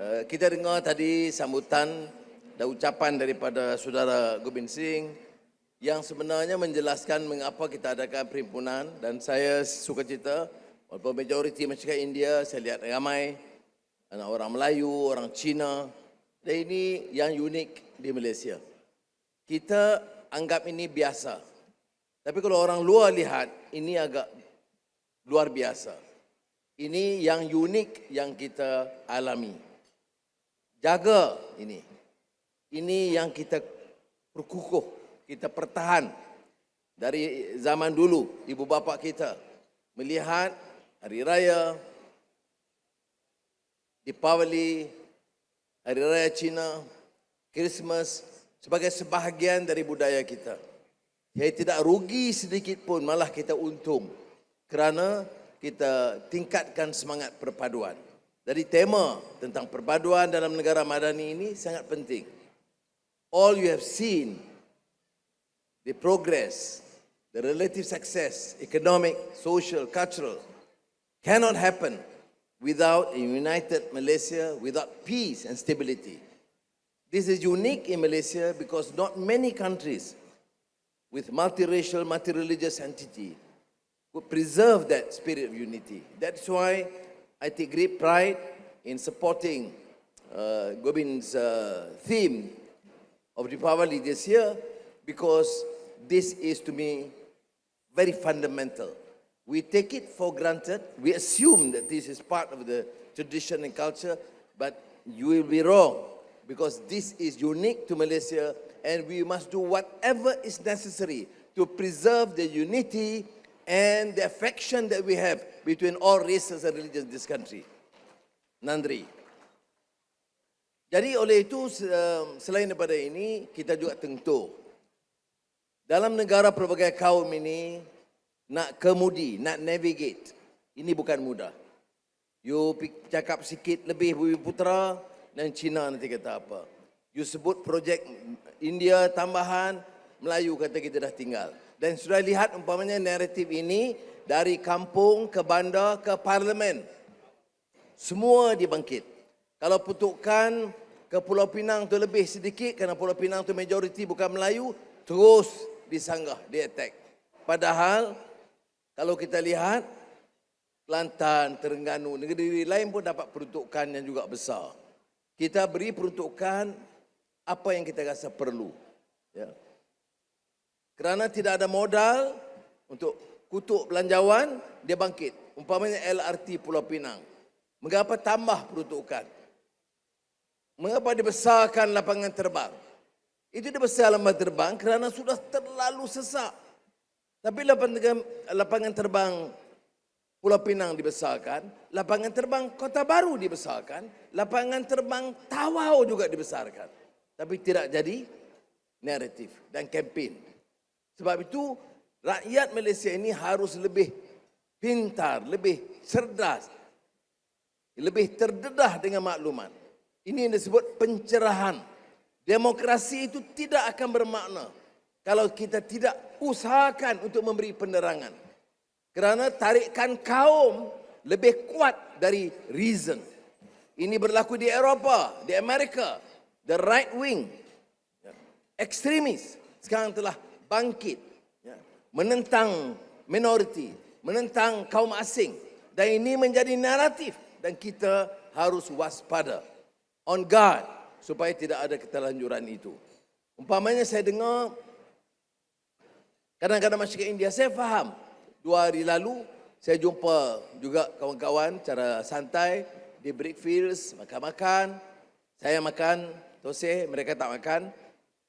Uh, kita dengar tadi sambutan dan ucapan daripada saudara Gobind Singh yang sebenarnya menjelaskan mengapa kita adakan perhimpunan dan saya suka cerita walaupun majoriti masyarakat India saya lihat ramai anak orang Melayu, orang Cina dan ini yang unik di Malaysia. Kita anggap ini biasa. Tapi kalau orang luar lihat ini agak luar biasa. Ini yang unik yang kita alami jaga ini. Ini yang kita perkukuh, kita pertahan dari zaman dulu ibu bapa kita melihat hari raya Deepavali, hari raya Cina, Christmas sebagai sebahagian dari budaya kita. Saya tidak rugi sedikit pun, malah kita untung kerana kita tingkatkan semangat perpaduan. Jadi tema tentang perpaduan dalam negara madani ini sangat penting. All you have seen, the progress, the relative success, economic, social, cultural, cannot happen without a united Malaysia, without peace and stability. This is unique in Malaysia because not many countries with multiracial, multireligious entity would preserve that spirit of unity. That's why I take great pride in supporting uh, Gobind's uh, theme of Deepavali this year because this is to me very fundamental. We take it for granted, we assume that this is part of the tradition and culture, but you will be wrong because this is unique to Malaysia and we must do whatever is necessary to preserve the unity and the affection that we have between all races and religions in this country. Nandri. Jadi oleh itu selain daripada ini kita juga tentu dalam negara pelbagai kaum ini nak kemudi, nak navigate ini bukan mudah. You cakap sikit lebih Bumi Putra dan Cina nanti kata apa. You sebut projek India tambahan, Melayu kata kita dah tinggal. Dan sudah lihat umpamanya naratif ini dari kampung ke bandar ke parlimen. Semua dibangkit. Kalau putukan ke Pulau Pinang tu lebih sedikit kerana Pulau Pinang tu majoriti bukan Melayu, terus disanggah, di attack. Padahal kalau kita lihat Kelantan, Terengganu, negeri-negeri lain pun dapat peruntukan yang juga besar. Kita beri peruntukan apa yang kita rasa perlu. Ya. Kerana tidak ada modal untuk kutuk belanjawan, dia bangkit. Umpamanya LRT Pulau Pinang. Mengapa tambah peruntukan? Mengapa dibesarkan lapangan terbang? Itu dibesar lapangan terbang kerana sudah terlalu sesak. Tapi lapangan terbang Pulau Pinang dibesarkan, lapangan terbang Kota Baru dibesarkan, lapangan terbang Tawau juga dibesarkan. Tapi tidak jadi naratif dan kempen. Sebab itu rakyat Malaysia ini harus lebih pintar, lebih cerdas, lebih terdedah dengan maklumat. Ini yang disebut pencerahan. Demokrasi itu tidak akan bermakna kalau kita tidak usahakan untuk memberi penerangan. Kerana tarikan kaum lebih kuat dari reason. Ini berlaku di Eropah, di Amerika, the right wing, ekstremis sekarang telah bangkit ya, menentang minoriti, menentang kaum asing. Dan ini menjadi naratif dan kita harus waspada on guard supaya tidak ada keterlanjuran itu. Umpamanya saya dengar kadang-kadang masyarakat India saya faham. Dua hari lalu saya jumpa juga kawan-kawan cara santai di Brickfields makan-makan. Saya makan toseh mereka tak makan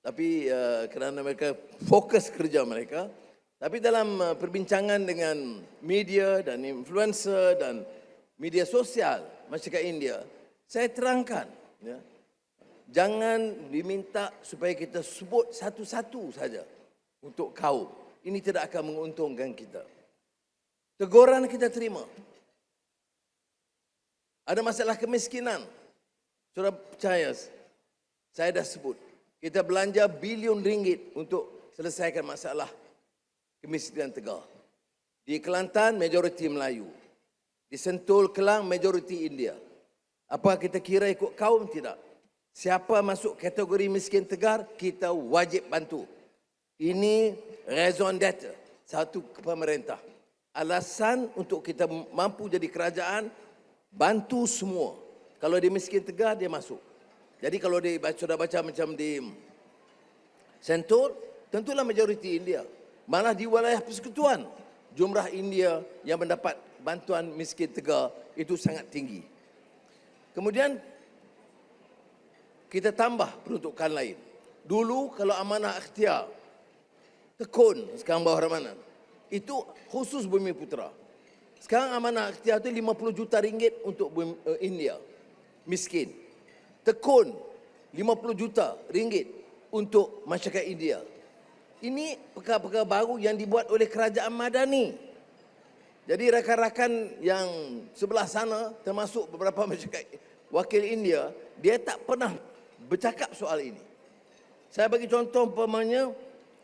tapi uh, kerana mereka fokus kerja mereka tapi dalam uh, perbincangan dengan media dan influencer dan media sosial masyarakat India saya terangkan ya jangan diminta supaya kita sebut satu-satu saja untuk kaum. Ini tidak akan menguntungkan kita. Teguran kita terima. Ada masalah kemiskinan sudah percaya saya dah sebut kita belanja bilion ringgit untuk selesaikan masalah kemiskinan Tegal. Di Kelantan, majoriti Melayu. Di Sentul, Kelang, majoriti India. Apa kita kira ikut kaum tidak? Siapa masuk kategori miskin tegar, kita wajib bantu. Ini raison d'être satu pemerintah. Alasan untuk kita mampu jadi kerajaan, bantu semua. Kalau dia miskin tegar, dia masuk. Jadi kalau baca, sudah baca macam di Sentul, tentulah majoriti India. Malah di wilayah persekutuan, jumlah India yang mendapat bantuan miskin tegar itu sangat tinggi. Kemudian kita tambah peruntukan lain. Dulu kalau amanah ikhtiar, tekun sekarang bawah ramanan, itu khusus bumi putra. Sekarang amanah ikhtiar itu 50 juta ringgit untuk bumi, uh, India. Miskin. Tekun 50 juta ringgit untuk masyarakat India. Ini perkara-perkara baru yang dibuat oleh kerajaan Madani. Jadi rakan-rakan yang sebelah sana termasuk beberapa masyarakat wakil India, dia tak pernah bercakap soal ini. Saya bagi contoh umpamanya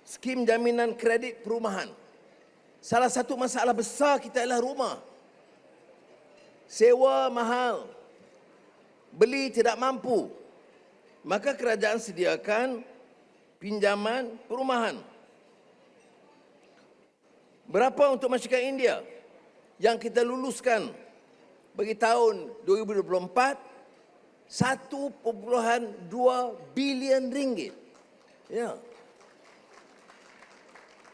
skim jaminan kredit perumahan. Salah satu masalah besar kita adalah rumah. Sewa mahal. Beli tidak mampu. Maka kerajaan sediakan pinjaman perumahan. Berapa untuk masyarakat India yang kita luluskan bagi tahun 2024 1.2 bilion ringgit. Ya.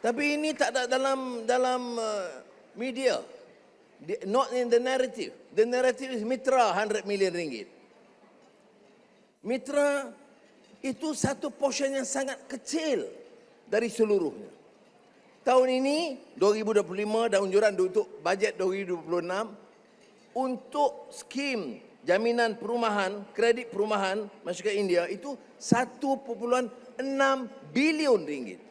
Tapi ini tak ada dalam dalam uh, media. Not in the narrative. The narrative is Mitra 100 million ringgit. Mitra itu satu portion yang sangat kecil dari seluruhnya. Tahun ini 2025 dan unjuran untuk bajet 2026 untuk skim jaminan perumahan, kredit perumahan masyarakat India itu 1.6 bilion ringgit.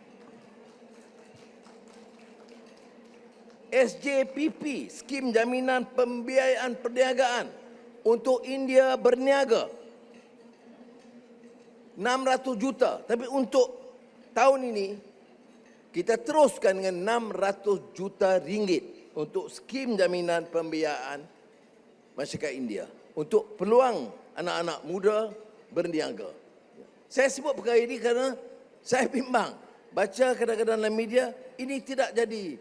SJPP, skim jaminan pembiayaan perniagaan untuk India berniaga 600 juta. Tapi untuk tahun ini kita teruskan dengan 600 juta ringgit untuk skim jaminan pembiayaan masyarakat India untuk peluang anak-anak muda berniaga. Saya sebut perkara ini kerana saya bimbang baca kadang-kadang dalam media ini tidak jadi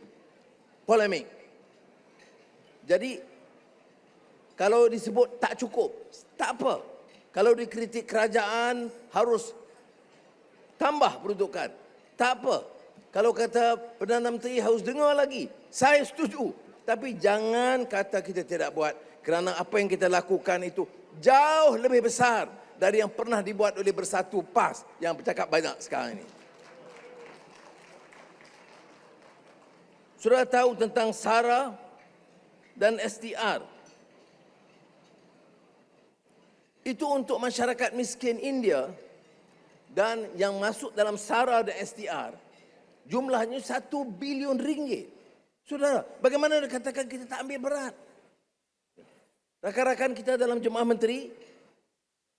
polemik. Jadi kalau disebut tak cukup, tak apa. Kalau dikritik kerajaan harus tambah peruntukan. Tak apa. Kalau kata Perdana Menteri harus dengar lagi. Saya setuju. Tapi jangan kata kita tidak buat kerana apa yang kita lakukan itu jauh lebih besar dari yang pernah dibuat oleh Bersatu PAS yang bercakap banyak sekarang ini. Sudah tahu tentang SARA dan STR. Itu untuk masyarakat miskin India dan yang masuk dalam SARA dan STR jumlahnya satu bilion ringgit. Saudara, bagaimana dikatakan kita tak ambil berat? Rakan-rakan kita dalam jemaah menteri,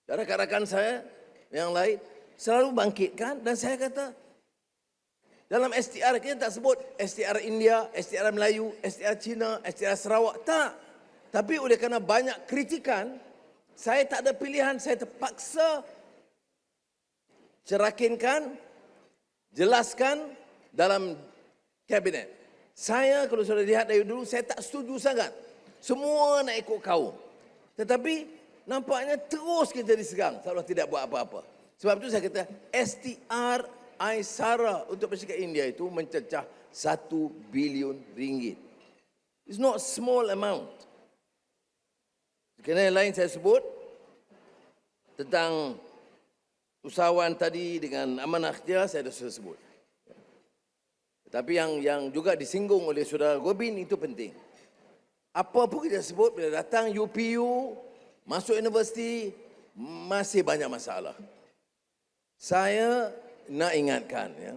rakan-rakan saya yang lain selalu bangkitkan dan saya kata dalam STR kita tak sebut STR India, STR Melayu, STR Cina, STR Sarawak. Tak. Tapi oleh kerana banyak kritikan, saya tak ada pilihan. Saya terpaksa cerakinkan, jelaskan dalam kabinet. Saya kalau sudah lihat dari dulu, saya tak setuju sangat semua nak ikut kaum. Tetapi nampaknya terus kita diserang kalau tidak buat apa-apa. Sebab itu saya kata STR Aisara untuk masyarakat India itu mencecah satu bilion ringgit. It's not small amount. Kena yang lain saya sebut tentang usahawan tadi dengan amanah ikhtiar saya sudah sebut. Tapi yang yang juga disinggung oleh saudara Gobin itu penting apa pun kita sebut bila datang UPU masuk universiti masih banyak masalah. Saya nak ingatkan ya.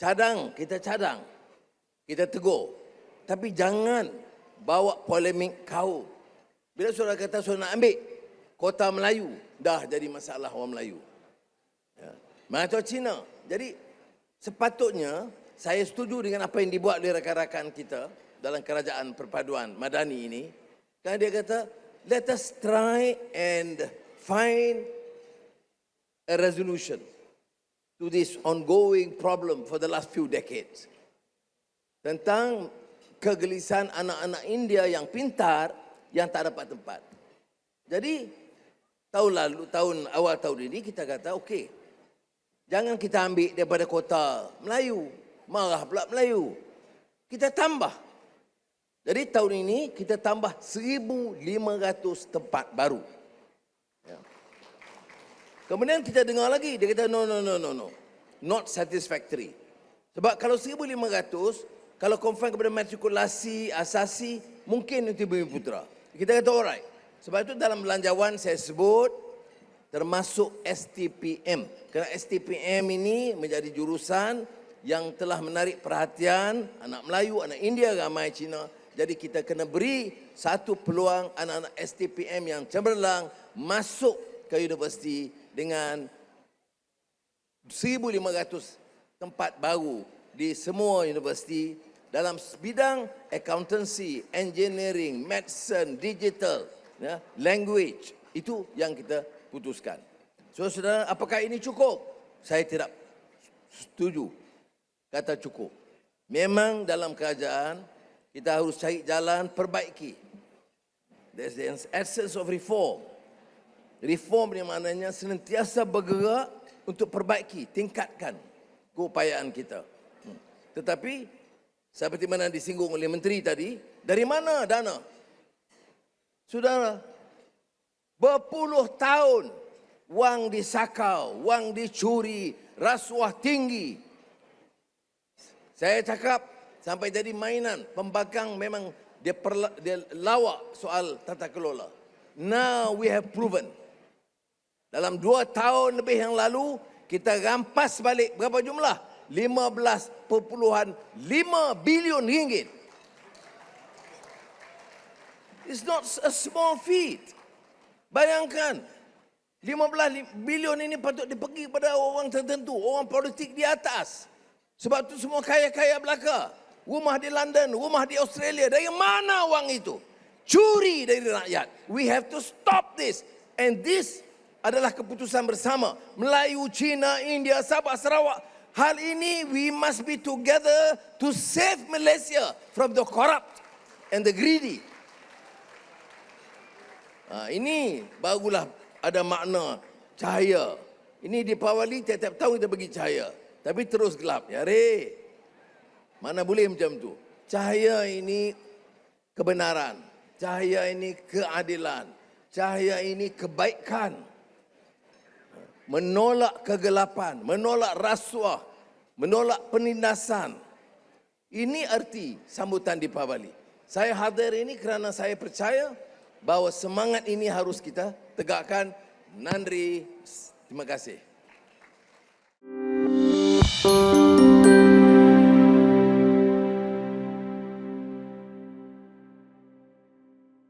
Cadang, kita cadang. Kita tegur. Tapi jangan bawa polemik kau. Bila saudara kata saudara nak ambil kota Melayu, dah jadi masalah orang Melayu. Ya. Macam Cina. Jadi sepatutnya saya setuju dengan apa yang dibuat oleh rakan-rakan kita dalam kerajaan perpaduan Madani ini. Kan dia kata let us try and find a resolution to this ongoing problem for the last few decades tentang kegelisahan anak-anak India yang pintar yang tak dapat tempat. Jadi tahun lalu tahun awal tahun ini kita kata okey. Jangan kita ambil daripada kota Melayu. Marah pula Melayu. Kita tambah. Jadi tahun ini kita tambah 1,500 tempat baru. Ya. Kemudian kita dengar lagi, dia kata no, no, no, no, no. Not satisfactory. Sebab kalau 1,500, kalau confine kepada matrikulasi asasi, mungkin itu Bumi Putra. Kita kata alright. Sebab itu dalam belanjawan saya sebut, termasuk STPM. Kerana STPM ini menjadi jurusan yang telah menarik perhatian anak Melayu, anak India, ramai Cina. Jadi kita kena beri satu peluang anak-anak STPM yang cemerlang masuk ke universiti dengan 1,500 tempat baru di semua universiti dalam bidang accountancy, engineering, medicine, digital, ya, language. Itu yang kita putuskan. So, saudara, apakah ini cukup? Saya tidak setuju kata cukup. Memang dalam kerajaan kita harus cari jalan perbaiki. There's the essence of reform. Reform ni maknanya senantiasa bergerak untuk perbaiki, tingkatkan keupayaan kita. Hmm. Tetapi seperti mana disinggung oleh menteri tadi, dari mana dana? Saudara, berpuluh tahun wang disakau, wang dicuri, rasuah tinggi. Saya cakap sampai jadi mainan, pembangkang memang dia, perla, dia lawak soal tata kelola. Now we have proven. Dalam dua tahun lebih yang lalu, kita rampas balik berapa jumlah? 15.5 bilion ringgit. It's not a small feat. Bayangkan, 15 bilion ini patut dipergi pada orang tertentu, orang politik di atas. Sebab itu semua kaya-kaya belaka. Rumah di London, rumah di Australia. Dari mana wang itu? Curi dari rakyat. We have to stop this. And this adalah keputusan bersama. Melayu, Cina, India, Sabah, Sarawak. Hal ini we must be together to save Malaysia from the corrupt and the greedy. Ha, ini barulah ada makna cahaya. Ini di Pawali tiap-tiap tahun kita bagi cahaya. Tapi terus gelap. Ya, re. Mana boleh macam tu? Cahaya ini kebenaran. Cahaya ini keadilan. Cahaya ini kebaikan. Menolak kegelapan, menolak rasuah, menolak penindasan. Ini arti sambutan di Pabali. Saya hadir ini kerana saya percaya bahawa semangat ini harus kita tegakkan. Nandri, terima kasih.